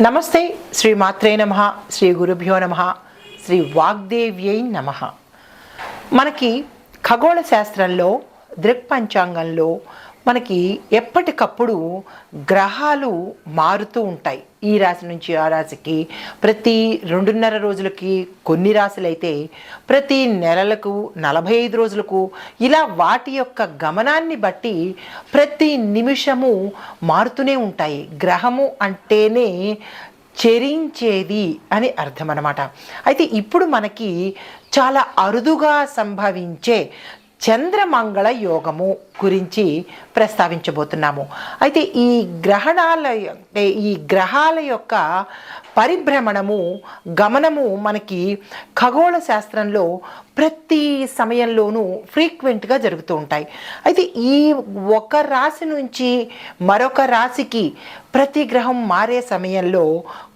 నమస్తే శ్రీ మాత్రే నమ శ్రీ గురుభ్యో నమ శ్రీ వాగ్దేవ్యై నమ. మనకి ఖగోళ శాస్త్రంలో దృక్పంచాంగంలో మనకి ఎప్పటికప్పుడు గ్రహాలు మారుతూ ఉంటాయి. ఈ రాశి నుంచి ఆ రాశికి ప్రతి రెండున్నర రోజులకి కొన్ని రాశులైతే ప్రతి నెలలకు నలభై ఐదు రోజులకు ఇలా వాటి యొక్క గమనాన్ని బట్టి ప్రతి నిమిషము మారుతూనే ఉంటాయి. గ్రహము అంటేనే చెరించేది అని అర్థం అనమాట అయితే ఇప్పుడు మనకి చాలా అరుదుగా సంభవించే చంద్రమంగళ యోగము గురించి ప్రస్తావించబోతున్నాము. అయితే ఈ గ్రహణాల అంటే ఈ గ్రహాల యొక్క పరిభ్రమణము గమనము మనకి ఖగోళ శాస్త్రంలో ప్రతి సమయంలోనూ ఫ్రీక్వెంట్గా జరుగుతూ ఉంటాయి. అయితే ఈ ఒక రాశి నుంచి మరొక రాశికి ప్రతి గ్రహం మారే సమయంలో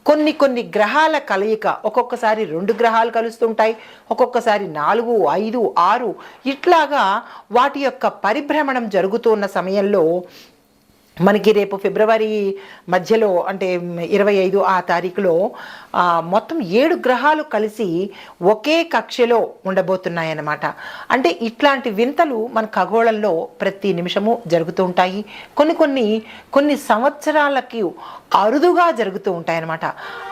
కొన్ని కొన్ని గ్రహాల కలయిక ఒక్కొక్కసారి రెండు గ్రహాలు కలుస్తుంటాయి ఒక్కొక్కసారి నాలుగు ఐదు ఆరు. ఇట్లాగా వాటి యొక్క పరిభ్రమణం జరుగుతున్న సమయంలో మనకి రేపు ఫిబ్రవరి మధ్యలో అంటే ఇరవై ఐదు ఆ తారీఖులో మొత్తం ఏడు గ్రహాలు కలిసి ఒకే కక్షలో ఉండబోతున్నాయన్నమాట. అంటే ఇట్లాంటి వింతలు మన ఖగోళంలో ప్రతి నిమిషము జరుగుతూ ఉంటాయి. కొన్ని కొన్ని కొన్ని సంవత్సరాలకి అరుదుగా జరుగుతూ ఉంటాయన్నమాట.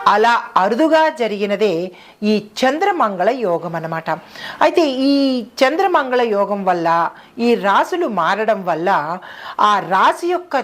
అలా అరుదుగా జరిగినదే ఈ చంద్రమంగళ యోగం అన్నమాట అయితే ఈ చంద్రమంగళ యోగం వల్ల ఈ రాశులు మారడం వల్ల ఆ రాశి యొక్క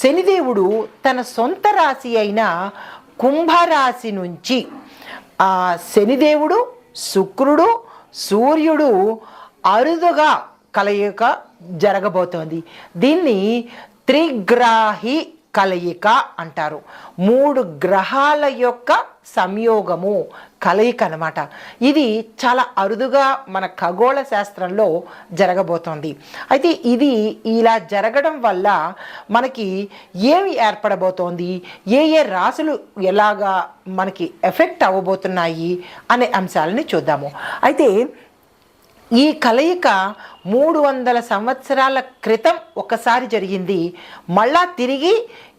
శనిదేవుడు తన సొంత రాశి అయిన కుంభరాశి నుంచి ఆ శనిదేవుడు శుక్రుడు సూర్యుడు అరుదుగా కలయిక జరగబోతోంది. దీన్ని త్రిగ్రాహి కలయిక అంటారు. మూడు గ్రహాల యొక్క సంయోగము కలయిక అనమాట ఇది చాలా అరుదుగా మన ఖగోళ శాస్త్రంలో జరగబోతోంది. అయితే ఇది ఇలా జరగడం వల్ల మనకి ఏమి ఏర్పడబోతోంది? ఏ ఏ రాశులు ఎలాగా మనకి ఎఫెక్ట్ అవ్వబోతున్నాయి? అనే అంశాలని చూద్దాము. అయితే ఈ కలయిక మూడు వందల సంవత్సరాల క్రితం ఒకసారి జరిగింది. మళ్ళా తిరిగి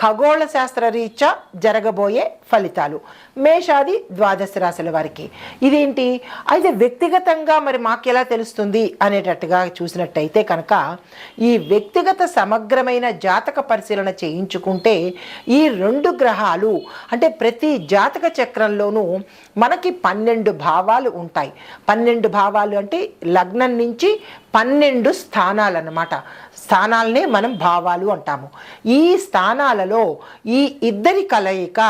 ఖగోళ శాస్త్ర రీత్యా జరగబోయే ఫలితాలు. మేషాది ద్వాదశ రాశుల వారికి. ఇదేంటి? అయితే వ్యక్తిగతంగా మరి మాకు ఎలా తెలుస్తుంది అనేటట్టుగా చూసినట్టయితే కనుక ఈ వ్యక్తిగత సమగ్రమైన జాతక పరిశీలన చేయించుకుంటే ఈ రెండు గ్రహాలు అంటే ప్రతి జాతక చక్రంలోనూ మనకి పన్నెండు భావాలు ఉంటాయి. పన్నెండు భావాలు అంటే లగ్నం నుంచి పన్నెండు స్థానాలు అన్నమాట స్థానాలనే మనం భావాలు అంటాము. ఈ స్థానాలలో ఈ ఇద్దరి కలయిక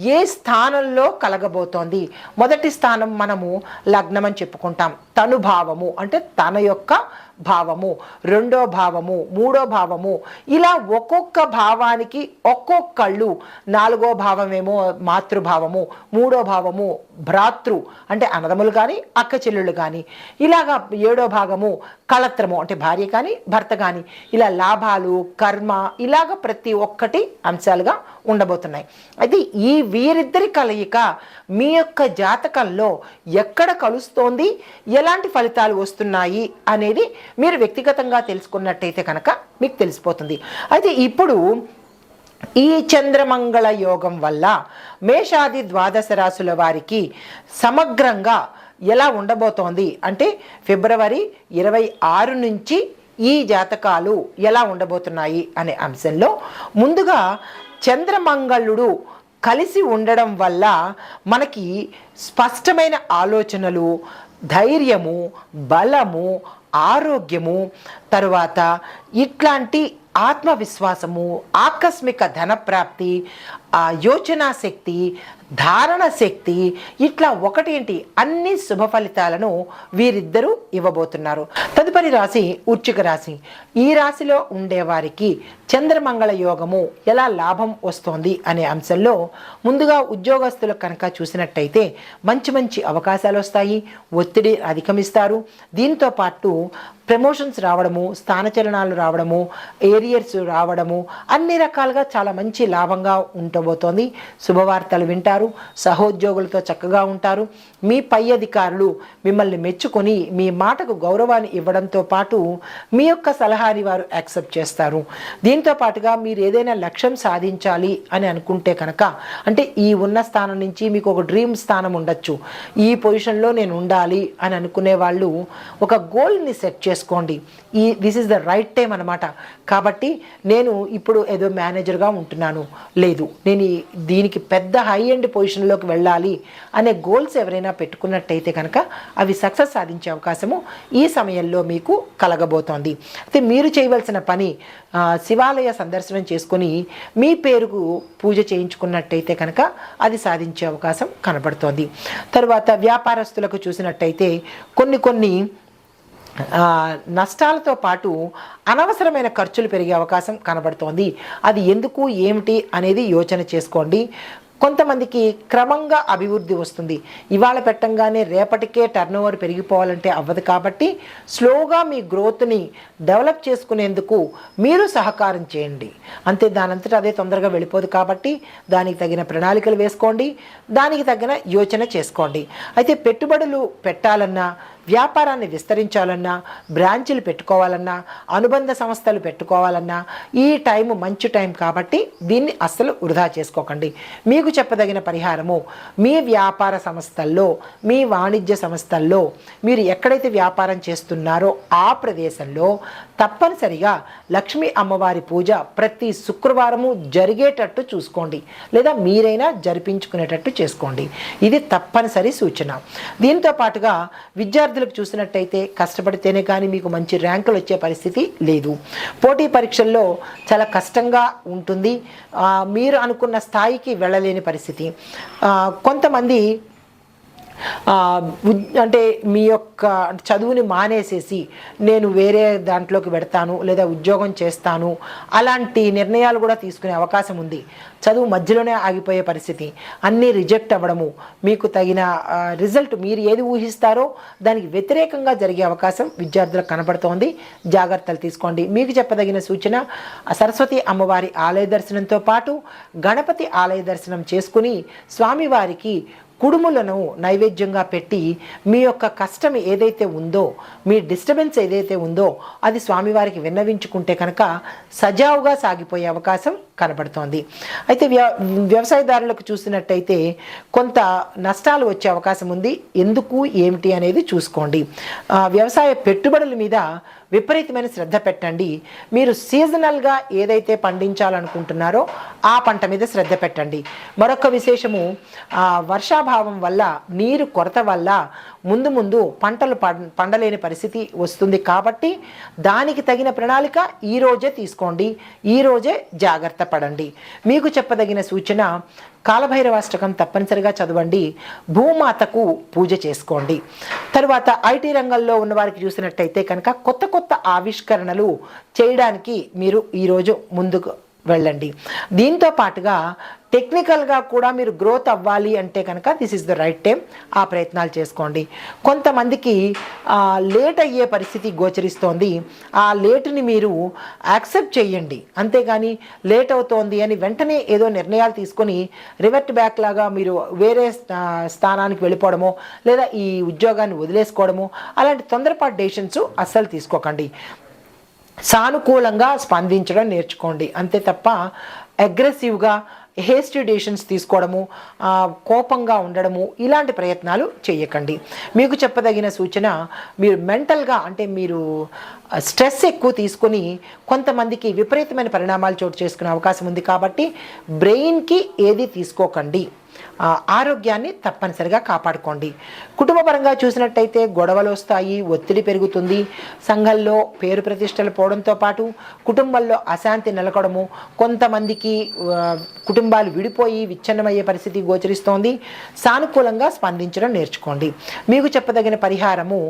ఏ స్థానంలో కలగబోతోంది? మొదటి స్థానం మనము లగ్నం అని చెప్పుకుంటాం. తను భావము అంటే తన యొక్క భావము రెండో భావము మూడో భావము ఇలా ఒక్కొక్క భావానికి ఒక్కొక్కళ్ళు నాలుగో భావమేమో మాతృభావము మూడో భావము భ్రాతృ అంటే అన్నదములు కానీ అక్క చెల్లెళ్ళు కానీ ఇలాగా ఏడో భాగము కళత్రము అంటే భార్య కానీ భర్త కానీ ఇలా లాభాలు కర్మ ఇలాగ ప్రతి ఒక్కటి అంశాలుగా ఉండబోతున్నాయి. అయితే ఈ వీరిద్దరి కలయిక మీ యొక్క జాతకంలో ఎక్కడ కలుస్తోంది ఎలాంటి ఫలితాలు వస్తున్నాయి అనేది మీరు వ్యక్తిగతంగా తెలుసుకున్నట్టయితే కనుక మీకు తెలిసిపోతుంది. అయితే ఇప్పుడు ఈ చంద్రమంగళ యోగం వల్ల మేషాది ద్వాదశ రాశుల వారికి సమగ్రంగా ఎలా ఉండబోతోంది? అంటే ఫిబ్రవరి ఇరవై ఆరు నుంచి ఈ జాతకాలు ఎలా ఉండబోతున్నాయి అనే అంశంలో ముందుగా చంద్రమంగళుడు కలిసి ఉండడం వల్ల మనకి స్పష్టమైన ఆలోచనలు ధైర్యము బలము ఆరోగ్యము తరువాత ఇట్లాంటి ఆత్మవిశ్వాసము ఆకస్మిక ధనప్రాప్తి ఆ యోచనా శక్తి ధారణ శక్తి ఇట్లా ఒకటేంటి? అన్ని శుభ ఫలితాలను వీరిద్దరూ ఇవ్వబోతున్నారు. తదుపరి రాశి ఉచ్చిక రాశి. ఈ రాశిలో ఉండేవారికి చంద్రమంగళ యోగము ఎలా లాభం వస్తోంది అనే అంశంలో ముందుగా ఉద్యోగస్తులకు కనుక చూసినట్టయితే మంచి మంచి అవకాశాలు వస్తాయి ఒత్తిడి అధిగమిస్తారు దీంతో పాటు ప్రమోషన్స్ రావడము స్థానచలనాలు రావడము ఏరియర్స్ రావడము అన్ని రకాలుగా చాలా మంచి లాభంగా ఉండబోతోంది. శుభవార్తలు వింటారు సహోద్యోగులతో చక్కగా ఉంటారు. మీ పై అధికారులు మిమ్మల్ని మెచ్చుకొని మీ మాటకు గౌరవాన్ని ఇవ్వడంతో పాటు మీ యొక్క సలహాని వారు యాక్సెప్ట్ చేస్తారు. దీంతో పాటుగా మీరు ఏదైనా లక్ష్యం సాధించాలి అని అనుకుంటే కనుక అంటే ఈ ఉన్న స్థానం నుంచి మీకు ఒక డ్రీమ్ స్థానం ఉండొచ్చు. ఈ పొజిషన్లో నేను ఉండాలి అని అనుకునే వాళ్ళు ఒక గోల్ని సెట్ చేసుకోండి. ఈ this is the right time అనమాట కాబట్టి నేను ఇప్పుడు ఏదో మేనేజర్గా ఉంటున్నాను. లేదు నేను దీనికి పెద్ద హై ఎండ్ పొజిషన్లోకి వెళ్ళాలి అనే గోల్స్ ఎవరైనా పెట్టుకున్నట్టయితే కనుక అవి సక్సెస్ సాధించే అవకాశము ఈ సమయంలో మీకు కలగబోతోంది. అయితే మీరు చేయవలసిన పని శివాలయ సందర్శనం చేసుకొని మీ పేరుకు పూజ చేయించుకున్నట్టయితే కనుక అది సాధించే అవకాశం కనబడుతోంది. తర్వాత వ్యాపారస్తులకు చూసినట్టయితే కొన్ని కొన్ని నష్టాలతో పాటు అనవసరమైన ఖర్చులు పెరిగే అవకాశం కనబడుతోంది. అది ఎందుకు ఏమిటి అనేది యోచన చేసుకోండి. కొంతమందికి క్రమంగా అభివృద్ధి వస్తుంది. ఇవాళ పెట్టంగానే రేపటికే టర్న్ ఓవర్ పెరిగిపోవాలంటే అవ్వదు కాబట్టి స్లోగా మీ గ్రోత్ని డెవలప్ చేసుకునేందుకు మీరు సహకారం చేయండి. అంతే దానంతటా అదే తొందరగా వెళ్ళిపోదు కాబట్టి దానికి తగిన ప్రణాళికలు వేసుకోండి. దానికి తగిన యోచన చేసుకోండి. అయితే పెట్టుబడులు పెట్టాలన్నా వ్యాపారాన్ని విస్తరించాలన్నా బ్రాంచీలు పెట్టుకోవాలన్నా అనుబంధ సంస్థలు పెట్టుకోవాలన్నా ఈ టైం మంచి టైం కాబట్టి దీన్ని అస్సలు వృధా చేసుకోకండి. మీకు చెప్పదగిన పరిహారము మీ వ్యాపార సంస్థల్లో మీ వాణిజ్య సంస్థల్లో మీరు ఎక్కడైతే వ్యాపారం చేస్తున్నారో ఆ ప్రదేశంలో తప్పనిసరిగా లక్ష్మీ అమ్మవారి పూజ ప్రతి శుక్రవారము జరిగేటట్టు చూసుకోండి. లేదా మీరైనా జరిపించుకునేటట్టు చేసుకోండి. ఇది తప్పనిసరి సూచన. దీంతో పాటుగా విద్యార్థులకు చూసినట్టయితే కష్టపడితేనే కానీ మీకు మంచి ర్యాంకులు వచ్చే పరిస్థితి లేదు. పోటీ పరీక్షల్లో చాలా కష్టంగా ఉంటుంది. మీరు అనుకున్న స్థాయికి వెళ్ళలేని పరిస్థితి. కొంతమంది అంటే మీ యొక్క చదువుని మానేసేసి నేను వేరే దాంట్లోకి పెడతాను లేదా ఉద్యోగం చేస్తాను అలాంటి నిర్ణయాలు కూడా తీసుకునే అవకాశం ఉంది. చదువు మధ్యలోనే ఆగిపోయే పరిస్థితి. అన్నీ రిజెక్ట్ అవ్వడము మీకు తగిన రిజల్ట్ మీరు ఏది ఊహిస్తారో దానికి వ్యతిరేకంగా జరిగే అవకాశం విద్యార్థులకు కనబడుతోంది జాగ్రత్తలు తీసుకోండి. మీకు చెప్పదగిన సూచన సరస్వతి అమ్మవారి ఆలయ దర్శనంతో పాటు గణపతి ఆలయ దర్శనం చేసుకుని స్వామివారికి కుడుములను నైవేద్యంగా పెట్టి మీ యొక్క కష్టం ఏదైతే ఉందో మీ డిస్టర్బెన్స్ ఏదైతే ఉందో అది స్వామివారికి విన్నవించుకుంటే కనుక సజావుగా సాగిపోయే అవకాశం కనబడుతోంది. అయితే వ్య వ్యవసాయదారులకు చూసినట్టయితే కొంత నష్టాలు వచ్చే అవకాశం ఉంది. ఎందుకు ఏమిటి అనేది చూసుకోండి. వ్యవసాయ పెట్టుబడుల మీద విపరీతమైన శ్రద్ధ పెట్టండి. మీరు సీజనల్గా ఏదైతే పండించాలనుకుంటున్నారో ఆ పంట మీద శ్రద్ధ పెట్టండి. మరొక విశేషము వర్షాభావం వల్ల నీరు కొరత వల్ల ముందు ముందు పంటలు పండలేని పరిస్థితి వస్తుంది కాబట్టి దానికి తగిన ప్రణాళిక ఈ రోజే తీసుకోండి. ఈ రోజే జాగ్రత్త పడండి. మీకు చెప్పదగిన సూచన కాలభైరవాష్టకం తప్పనిసరిగా చదవండి. భూమాతకు పూజ చేసుకోండి. తర్వాత ఐటీ రంగంలో ఉన్న వారికి చూసినట్టయితే కనుక కొత్త కొత్త ఆవిష్కరణలు చేయడానికి మీరు ఈరోజు ముందుకు వెళ్ళండి. దీంతో పాటుగా టెక్నికల్గా కూడా మీరు గ్రోత్ అవ్వాలి అంటే కనుక this is the right time ఆ ప్రయత్నాలు చేసుకోండి. కొంతమందికి లేట్ అయ్యే పరిస్థితి గోచరిస్తోంది. ఆ లేటుని మీరు యాక్సెప్ట్ చేయండి. అంతేగాని లేట్ అవుతోంది అని వెంటనే ఏదో నిర్ణయాలు తీసుకొని రివర్ట్ బ్యాక్ లాగా మీరు వేరే స్థా- స్థానానికి వెళ్ళిపోవడమో లేదా ఈ ఉద్యోగాన్ని వదిలేసుకోవడమో అలాంటి తొందరపాటు డెసిషన్స్ అస్సలు తీసుకోకండి. సానుకూలంగా స్పందించడం నేర్చుకోండి. అంతే తప్ప అగ్రెసివ్గా హేస్టీ డెసిషన్స్ తీసుకోవడము కోపంగా ఉండడము ఇలాంటి ప్రయత్నాలు చేయకండి. మీకు చెప్పదగిన సూచన మీరు మెంటల్గా అంటే మీరు స్ట్రెస్ ఎక్కువ తీసుకొని కొంతమందికి విపరీతమైన పరిణామాలు చోటు చేసుకునే అవకాశం ఉంది కాబట్టి బ్రెయిన్కి ఏది తీసుకోకండి. ఆరోగ్యాన్ని తప్పనిసరిగా కాపాడుకోండి. కుటుంబపరంగా చూసినట్టయితే గొడవలు వస్తాయి ఒత్తిడి పెరుగుతుంది. సంఘంలో పేరు ప్రతిష్టలు పోవడంతో పాటు కుటుంబంలో అశాంతి నెలకొడము. కొంతమందికి కుటుంబాలు విడిపోయి విచ్ఛిన్నమయ్యే పరిస్థితి గోచరిస్తోంది. సానుకూలంగా స్పందించడం నేర్చుకోండి. మీకు చెప్పదగిన పరిహారము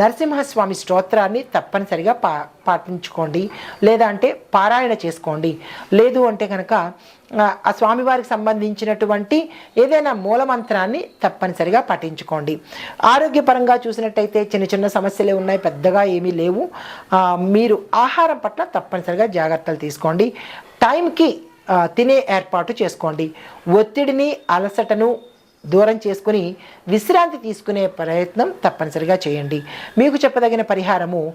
నరసింహస్వామి స్తోత్రాన్ని తప్పనిసరిగా పా పాటించుకోండి. లేదా అంటే పారాయణ చేసుకోండి. లేదు అంటే కనుక ఆ, స్వామివారికి సంబంధించినటువంటి ఏదైనా మూలమంత్రాన్ని తప్పనిసరిగా పఠించుకోండి. ఆరోగ్యపరంగా చూసినట్టయితే చిన్న చిన్న సమస్యలే ఉన్నాయి పెద్దగా ఏమీ లేవు. మీరు ఆహారం పట్ల తప్పనిసరిగా జాగ్రత్తలు తీసుకోండి. టైంకి తినే ఏర్పాటు చేసుకోండి. ఒత్తిడిని అలసటను దూరం చేసుకుని విశ్రాంతి తీసుకునే ప్రయత్నం తప్పనిసరిగా చేయండి. మీకు చెప్పదగిన పరిహారము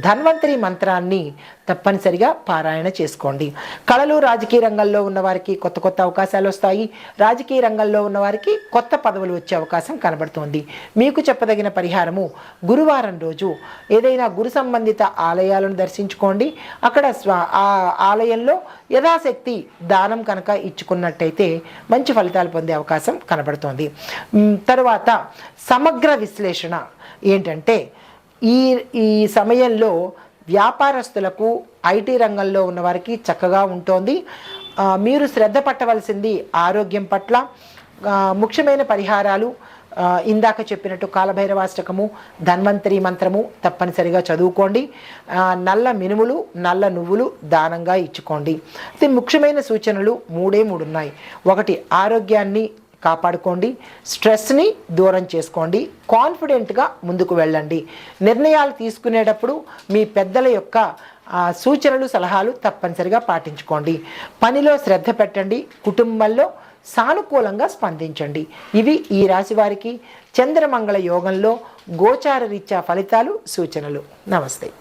ధన్వంతరి మంత్రాన్ని తప్పనిసరిగా పారాయణ చేసుకోండి. కళలు రాజకీయ రంగంలో ఉన్నవారికి కొత్త కొత్త అవకాశాలు వస్తాయి. రాజకీయ రంగంలో ఉన్నవారికి కొత్త పదవులు వచ్చే అవకాశం కనబడుతోంది. మీకు చెప్పదగిన పరిహారము గురువారం రోజు. ఏదైనా గురు సంబంధిత ఆలయాలను దర్శించుకోండి. అక్కడ స్వ ఆ ఆలయంలో యథాశక్తి దానం కనుక ఇచ్చుకున్నట్టయితే మంచి ఫలితాలు పొందే అవకాశం కనబడుతోంది. తర్వాత తరువాత సమగ్ర విశ్లేషణ ఏంటంటే ఈ ఈ సమయంలో వ్యాపారస్తులకు ఐటీ రంగంలో ఉన్న వారికి చక్కగా ఉంటోంది. మీరు శ్రద్ధ పట్టవలసింది ఆరోగ్యం పట్ల. ముఖ్యమైన పరిహారాలు ఇందాక చెప్పినట్టు కాలభైరవాష్టకము ధన్వంతరి మంత్రము తప్పనిసరిగా చదువుకోండి. నల్ల మినుములు నల్ల నువ్వులు దానంగా ఇచ్చుకోండి. అయితే ముఖ్యమైన సూచనలు మూడే మూడు ఉన్నాయి ఒకటి ఆరోగ్యాన్ని కాపాడుకోండి. స్ట్రెస్ని దూరం చేసుకోండి. కాన్ఫిడెంట్గా ముందుకు వెళ్ళండి. నిర్ణయాలు తీసుకునేటప్పుడు మీ పెద్దల యొక్క సూచనలు సలహాలు తప్పనిసరిగా పాటించుకోండి. పనిలో శ్రద్ధ పెట్టండి. కుటుంబంలో సానుకూలంగా స్పందించండి. ఇవి ఈ రాశి వారికి చంద్రమంగళ యోగంలో గోచార రీత్యా ఫలితాలు సూచనలు. నమస్తే.